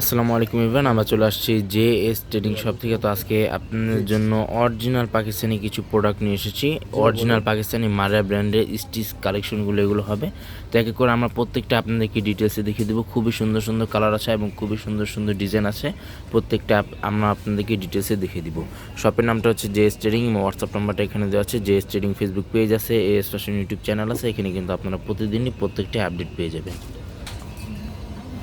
আসসালামু আলাইকুম ইভান আমরা চলে আসছি জে এস ট্রেডিং শপ থেকে। তো আজকে আপনাদের জন্য অরিজিনাল পাকিস্তানি কিছু প্রোডাক্ট নিয়ে এসেছি। অরিজিনাল পাকিস্তানি মারা ব্র্যান্ডের স্টিচ কালেকশনগুলো এগুলো হবে। তো এক করে আমরা প্রত্যেকটা আপনাদেরকে ডিটেলসে দেখিয়ে দেবো। খুবই সুন্দর সুন্দর কালার আছে এবং খুবই সুন্দর সুন্দর ডিজাইন আছে। প্রত্যেকটা আমরা আপনাদেরকে ডিটেলসে দেখিয়ে দিব। শপের নামটা হচ্ছে জে এস ট্রেডিং হোয়াটসঅ্যাপ নাম্বারটা এখানে দেওয়া আছে। J S trading Facebook page আছে A S fashion YouTube channel আছে। এখানে কিন্তু আপনারা প্রতিদিনই প্রত্যেকটা আপডেট পেয়ে যাবেন।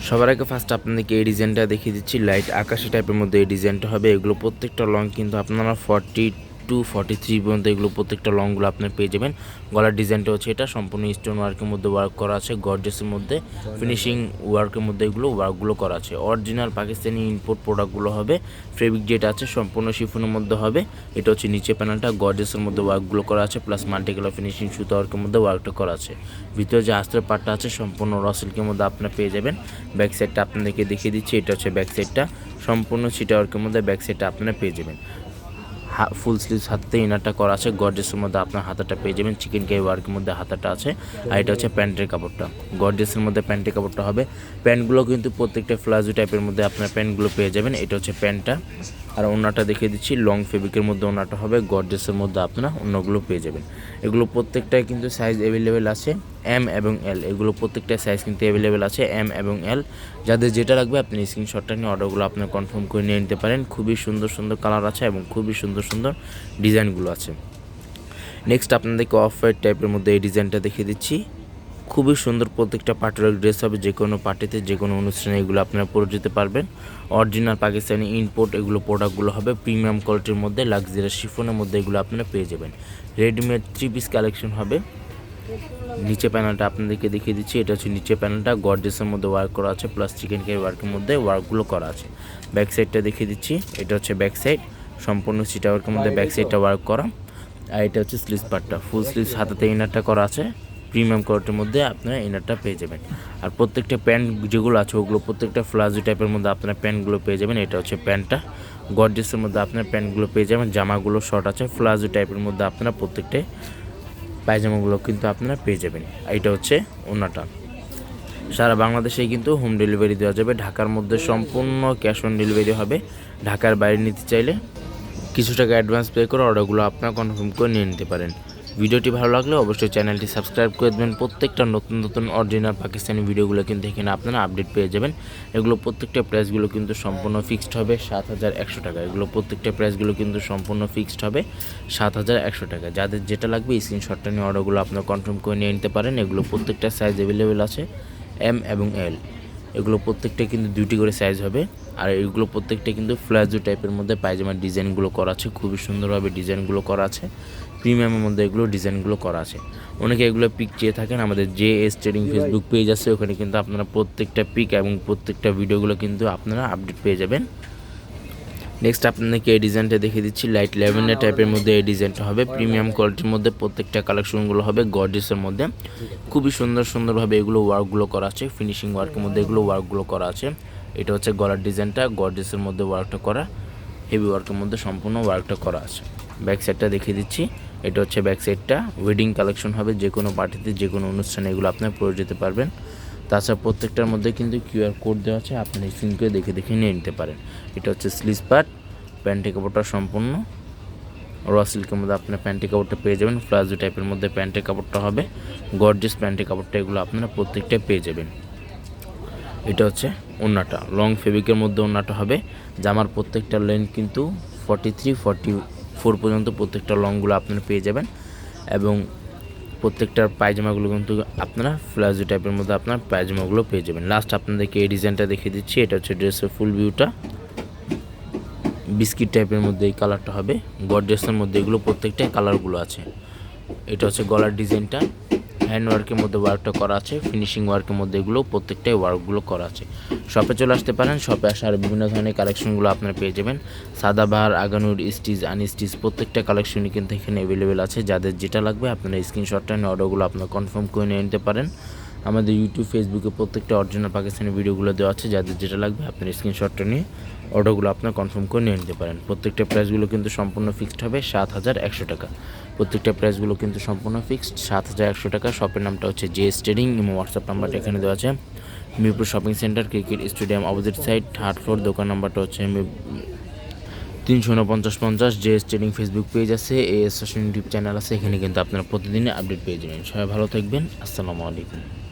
সবার আগে ফার্স্ট আপনাদেরকে এই ডিজাইনটা দেখিয়ে দিচ্ছি। লাইট আকাশি টাইপের মধ্যে এই ডিজাইনটা হবে। এগুলো প্রত্যেকটা লং কিন্তু আপনারা ফর্টি টু ফর্টি থ্রি পর্যন্ত এগুলো প্রত্যেকটা লংগুলো আপনি পেয়ে যাবেন। গলার ডিজাইনটা হচ্ছে এটা, সম্পূর্ণ স্টোন ওয়ার্কের মধ্যে ওয়ার্ক করা আছে গর্জেসের মধ্যে। ফিনিশিং ওয়ার্কের মধ্যে এগুলো ওয়ার্কগুলো করা আছে। অরিজিনাল পাকিস্তানি ইম্পোর্ট প্রোডাক্টগুলো হবে ফেব্রিক যেটা আছে সম্পূর্ণ শিফনের মধ্যে হবে। এটা হচ্ছে নিচে প্যানেলটা গর্জেসের মধ্যে ওয়ার্কগুলো করা আছে প্লাস মাল্টিকালার ফিনিশিং সুতো ওয়ার্কের মধ্যে ওয়ার্কটা করা আছে। ভিতরে যে আস্তের পার্টটা আছে, সম্পূর্ণ র সিল্কের মধ্যে আপনারা পেয়ে যাবেন। ব্যাক সাইডটা আপনাদেরকে দেখিয়ে দিচ্ছি, এটা হচ্ছে ব্যাক সাইডটা সম্পূর্ণ সিটা ওয়ার্কের মধ্যে ব্যাক সাইডটা আপনারা পেয়ে যাবেন। ফুল স্লিভস হাতে ইনারটা করা আছে। গর্জেসের মধ্যে আপনার হাতাটা পেয়ে যাবেন। চিকেন কাই ওয়ার্কের মধ্যে হাতাটা আছে। আর এটা হচ্ছে প্যান্টের কাপড়টা। গর্জেসের মধ্যে প্যান্টের কাপড়টা হবে। প্যান্টগুলো কিন্তু প্রত্যেকটা ফ্লাজু টাইপের মধ্যে আপনার প্যান্টগুলো পেয়ে যাবেন। এটা হচ্ছে প্যান্টটা। আর ওনাটা দেখিয়ে দিচ্ছি লং ফেব্রিকের মধ্যে ওনাটা হবে গর্জেসের মধ্যে আপনারা অন্যগুলো পেয়ে যাবেন। এগুলো প্রত্যেকটাই কিন্তু সাইজ অ্যাভেলেবেল আছে এম এবং এল এগুলো প্রত্যেকটা সাইজ কিন্তু অ্যাভেলেবেল আছে এম এবং এল যাদের যেটা লাগবে আপনি স্ক্রিনশটটা নিয়ে অর্ডারগুলো আপনার কনফার্ম করে নিয়ে নিতে পারেন। খুবই সুন্দর সুন্দর কালার আছে এবং খুবই সুন্দর সুন্দর ডিজাইনগুলো আছে। নেক্সট আপনাদেরকে অফ হোয়াইট টাইপের মধ্যে এই ডিজাইনটা দেখিয়ে দিচ্ছি। খুবই সুন্দর প্রত্যেকটা পার্টির ড্রেস হবে, যে কোনো পার্টিতে যে কোনো অনুষ্ঠানে এগুলো আপনারা পরে যেতে পারবেন। অরিজিনাল পাকিস্তানি ইম্পোর্ট এগুলো প্রোডাক্টগুলো হবে প্রিমিয়াম কোয়ালিটির মধ্যে লাক্সারি শিফনের মধ্যে এগুলো আপনারা পেয়ে যাবেন। রেডিমেড থ্রি পিস কালেকশন হবে। নিচে প্যানেলটা আপনাদেরকে দেখিয়ে দিচ্ছি, এটা হচ্ছে নিচে প্যানেলটা গর্জেসের মধ্যে ওয়ার্ক করা আছে প্লাস চিকেন কারি ওয়ার্কের মধ্যে ওয়ার্কগুলো করা আছে। ব্যাক সাইডটা দেখিয়ে দিচ্ছি, এটা হচ্ছে ব্যাক সাইড সম্পূর্ণ সিটা ওয়ার্কের মধ্যে ব্যাক সাইডটা ওয়ার্ক করা। আর এটা হচ্ছে স্লিভস পার্টটা ফুল স্লিভস হাতাতে ইনারটা করা আছে। প্রিমিয়াম কোয়ালিটির মধ্যে আপনারা ইনারটা পেয়ে যাবেন। আর প্রত্যেকটা প্যান্ট যেগুলো আছে, ওগুলো প্রত্যেকটা ফ্লাজু টাইপের মধ্যে আপনারা প্যান্টগুলো পেয়ে যাবেন। এটা হচ্ছে প্যান্টটা গর্জেসের মধ্যে আপনার প্যান্টগুলো পেয়ে যাবেন। জামাগুলো শর্ট আছে ফ্লাজু টাইপের মধ্যে আপনারা প্রত্যেকটাই পায়জামাগুলো কিন্তু আপনারা পেয়ে যাবেন। এটা হচ্ছে ওনাটা সারা বাংলাদেশেই কিন্তু হোম ডেলিভারি দেওয়া যাবে। ঢাকার মধ্যে সম্পূর্ণ ক্যাশ অন ডেলিভারি হবে। ঢাকার বাইরে নিতে চাইলে কিছু টাকা অ্যাডভান্স পে করে অর্ডারগুলো আপনারা কনফার্ম করে নিয়ে নিতে পারেন। ভিডিওটি ভালো লাগলে অবশ্যই চ্যানেলটি সাবস্ক্রাইব করে দেবেন। প্রত্যেকটা নতুন নতুন অরিজিনাল পাকিস্তানি ভিডিওগুলো কিন্তু এখানে আপনারা আপডেট পেয়ে যাবেন। এগুলো প্রত্যেকটা প্রাইসগুলো কিন্তু সম্পূর্ণ ফিক্সড হবে সাত হাজার একশো টাকা। এগুলো প্রত্যেকটা প্রাইসগুলো কিন্তু সম্পূর্ণ ফিক্সড হবে সাত হাজার একশো টাকা। যাদের যেটা লাগবে স্ক্রিনশটটা নিয়ে অর্ডারগুলো আপনারা কনফার্ম করে নিয়ে নিতে পারেন। এগুলো প্রত্যেকটা সাইজ অ্যাভেলেবেল আছে এম এবং এল এগুলো প্রত্যেকটা কিন্তু দুটি করে সাইজ হবে। আর এগুলো প্রত্যেকটা কিন্তু ফ্ল্যাজো টাইপের মধ্যে পায়জামার ডিজাইনগুলো করা আছে। খুবই সুন্দরভাবে ডিজাইনগুলো করা আছে। প্রিমিয়ামের মধ্যে এগুলো ডিজাইনগুলো করা আছে। অনেকে এগুলো পিক চেয়ে থাকেন। আমাদের যে এস ট্রেডিং ফেসবুক পেজ আছে, ওখানে কিন্তু আপনারা প্রত্যেকটা পিক এবং প্রত্যেকটা ভিডিওগুলো কিন্তু আপনারা আপডেট পেয়ে যাবেন। নেক্সট আপনাদেরকে এই ডিজাইনটা দেখিয়ে দিচ্ছি। লাইট ল্যাভেন্ডার টাইপের মধ্যে এই ডিজাইনটা হবে। প্রিমিয়াম কোয়ালিটির মধ্যে প্রত্যেকটা কালেকশনগুলো হবে গর্জেসের মধ্যে। খুবই সুন্দর, সুন্দরভাবে এগুলো ওয়ার্কগুলো করা আছে। ফিনিশিং ওয়ার্কের মধ্যে এগুলো ওয়ার্কগুলো করা আছে। এটা হচ্ছে গলার ডিজাইনটা গর্জেসের মধ্যে ওয়ার্কটা করা। হেভি ওয়ার্কের মধ্যে সম্পূর্ণ ওয়ার্কটা করা আছে। ব্যাক সাইডটা দেখিয়ে দিচ্ছি। এটা হচ্ছে ব্যাক সাইডটা ওয়েডিং কালেকশন হবে। যে কোনো পার্টিতে যে কোনো অনুষ্ঠানে এগুলো আপনার পরে যেতে পারবেন। তাছাড়া প্রত্যেকটার মধ্যে কিন্তু কিউআর কোড দেওয়া আছে, আপনি স্ক্রিন করে দেখে দেখে নিয়ে নিতে পারেন। এটা হচ্ছে স্লিজ পার্ট প্যান্টের কাপড়টা সম্পূর্ণ। র সিল্কের মধ্যে আপনার প্যান্টের কাপড়টা পেয়ে যাবেন প্লাজো টাইপের মধ্যে প্যান্টের কাপড়টা হবে। গর্জেস প্যান্টের কাপড়টা এগুলো আপনারা প্রত্যেকটা পেয়ে যাবেন। এটা হচ্ছে ওনাটা লং ফেব্রিকের মধ্যে ওনাটা হবে। জামার প্রত্যেকটা লেন্থ কিন্তু ফর্টি থ্রি ফর্টি ফোর পর্যন্ত প্রত্যেকটা লংগুলো আপনারা পেয়ে যাবেন। এবং প্রত্যেকটার পায়জামাগুলো কিন্তু আপনারা ফ্লাজো টাইপের মধ্যে আপনার পায়জামাগুলো পেয়ে যাবেন। লাস্ট আপনাদেরকে এই ডিজাইনটা দেখিয়ে দিচ্ছি, এটা হচ্ছে ড্রেসের ফুল ভিউটা বিস্কিট টাইপের মধ্যে এই কালারটা হবে গড ড্রেসের মধ্যে এগুলো প্রত্যেকটাই কালারগুলো আছে। এটা হচ্ছে গলার ডিজাইনটা হ্যান্ড ওয়ার্কের মধ্যে ওয়ার্কটা করা আছে ফিনিশিং ওয়ার্কের মধ্যে এগুলো প্রত্যেকটাই ওয়ার্কগুলো করা আছে। শপে চলে আসতে পারেন শপে আসার বিভিন্ন ধরনের কালেকশনগুলো আপনারা পেয়ে যাবেন। সাদাবাহার, আগানুর, স্টিচ, আনস্টিচ প্রত্যেকটা কালেকশনই কিন্তু এখানে অ্যাভেলেবেল আছে। যাদের যেটা লাগবে আপনারা স্ক্রিনশটটা নিয়ে অর্ডারগুলো আপনারা কনফার্ম করে নিয়ে নিতে পারেন। আমাদের ইউটিউব ফেসবুকে প্রত্যেকটা অরিজিনাল পাকিস্তানি ভিডিওগুলো দেওয়া আছে। যাদের যেটা লাগবে আপনার স্ক্রিনশটটা নিয়ে অর্ডারগুলো আপনার কনফার্ম করে নিয়ে নিতে পারেন। প্রত্যেকটা প্রাইসগুলো কিন্তু সম্পূর্ণ ফিক্সড হবে সাত হাজার একশো টাকা। প্রত্যেকটা প্রাইসগুলো কিন্তু সম্পূর্ণ ফিক্সড সাত হাজার একশো টাকা। শপের নামটা হচ্ছে জে ট্রেডিং এবং হোয়াটসঅ্যাপ নাম্বারটা এখানে দেওয়া আছে। Mirpur shopping centre cricket stadium opposite side third floor দোকান নাম্বারটা হচ্ছে তিনশো উনপঞ্চাশ পঞ্চাশ। যে ট্রেডিং ফেসবুক পেজ আছে এ এস ইউটিউব চ্যানেল আছে। এখানে কিন্তু আপনারা প্রতিদিনই আপডেট পেয়ে যাবেন। সবাই ভালো থাকবেন। আসসালামু আলাইকুম।